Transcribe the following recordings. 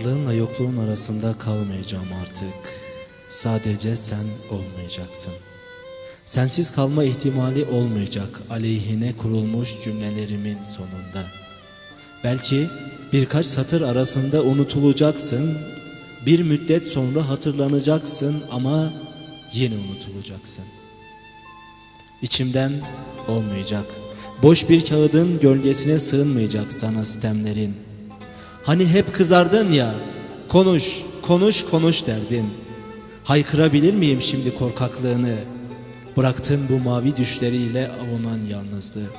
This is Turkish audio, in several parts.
Varlığınla yokluğun arasında kalmayacağım artık. Sadece sen olmayacaksın. Sensiz kalma ihtimali olmayacak aleyhine kurulmuş cümlelerimin sonunda. Belki birkaç satır arasında unutulacaksın, bir müddet sonra hatırlanacaksın ama yine unutulacaksın. İçimden olmayacak, boş bir kağıdın gölgesine sığınmayacak sana sistemlerin. Hani hep kızardın ya, konuş, konuş, konuş derdin. Haykırabilir miyim şimdi korkaklığını? Bıraktın bu mavi düşleriyle avunan yalnızlığı.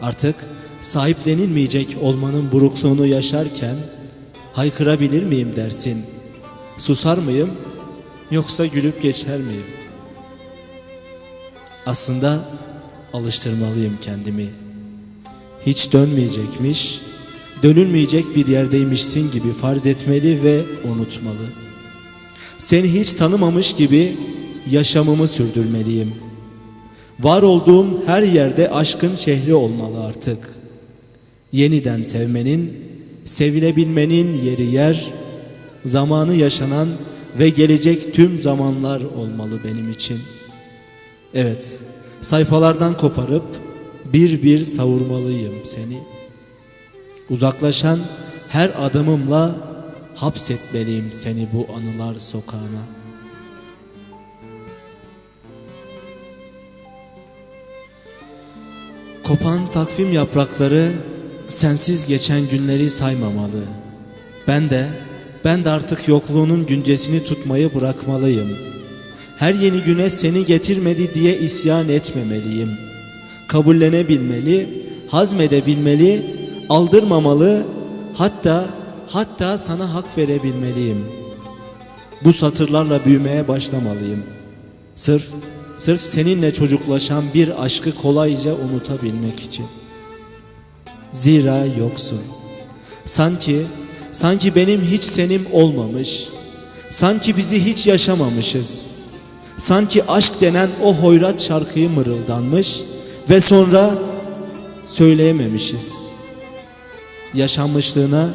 Artık sahiplenilmeyecek olmanın burukluğunu yaşarken haykırabilir miyim dersin? Susar mıyım yoksa gülüp geçer miyim? Aslında alıştırmalıyım kendimi. Hiç dönmeyecekmiş, dönülmeyecek bir yerdeymişsin gibi farz etmeli ve unutmalı. Seni hiç tanımamış gibi yaşamımı sürdürmeliyim. Var olduğum her yerde aşkın şehri olmalı artık. Yeniden sevmenin, sevilebilmenin yeri yer, zamanı yaşanan ve gelecek tüm zamanlar olmalı benim için. Evet, sayfalardan koparıp bir bir savurmalıyım seni. Uzaklaşan her adımımla hapsetmeliyim seni bu anılar sokağına. Kopan takvim yaprakları sensiz geçen günleri saymamalı. Ben de ben de artık yokluğunun güncesini tutmayı bırakmalıyım. Her yeni güne seni getirmedi diye isyan etmemeliyim. Kabullenebilmeli, hazmedebilmeli, aldırmamalı, hatta hatta sana hak verebilmeliyim. Bu satırlarla büyümeye başlamalıyım. Sırf sırf seninle çocuklaşan bir aşkı kolayca unutabilmek için. Zira yoksun. Sanki sanki benim hiç senim olmamış. Sanki bizi hiç yaşamamışız. Sanki aşk denen o hoyrat şarkıyı mırıldanmış ve sonra söyleyememişiz. Yaşanmışlığına,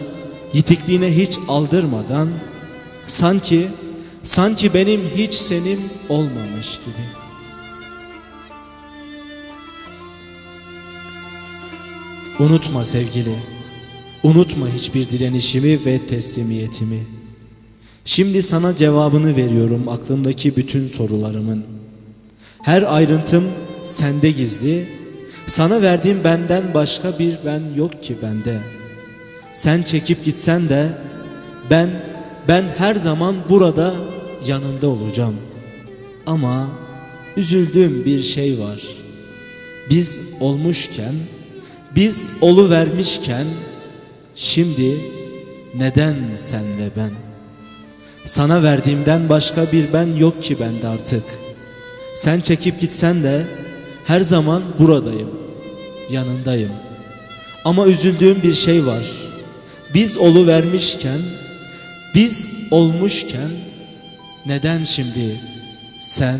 yitikliğine hiç aldırmadan sanki sanki benim hiç senim olmamış gibi. Unutma sevgili, unutma hiçbir direnişimi ve teslimiyetimi. Şimdi sana cevabını veriyorum aklımdaki bütün sorularımın. Her ayrıntım sende gizli, sana verdiğim benden başka bir ben yok ki bende. Sen çekip gitsen de ben ben her zaman burada yanında olacağım. Ama üzüldüğüm bir şey var. Biz olmuşken biz olu vermişken şimdi neden sen ve ben? Sana verdiğimden başka bir ben yok ki bende artık. Sen çekip gitsen de her zaman buradayım, yanındayım. Ama üzüldüğüm bir şey var. Biz olu vermişken, biz olmuşken neden şimdi sen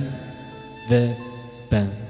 ve ben?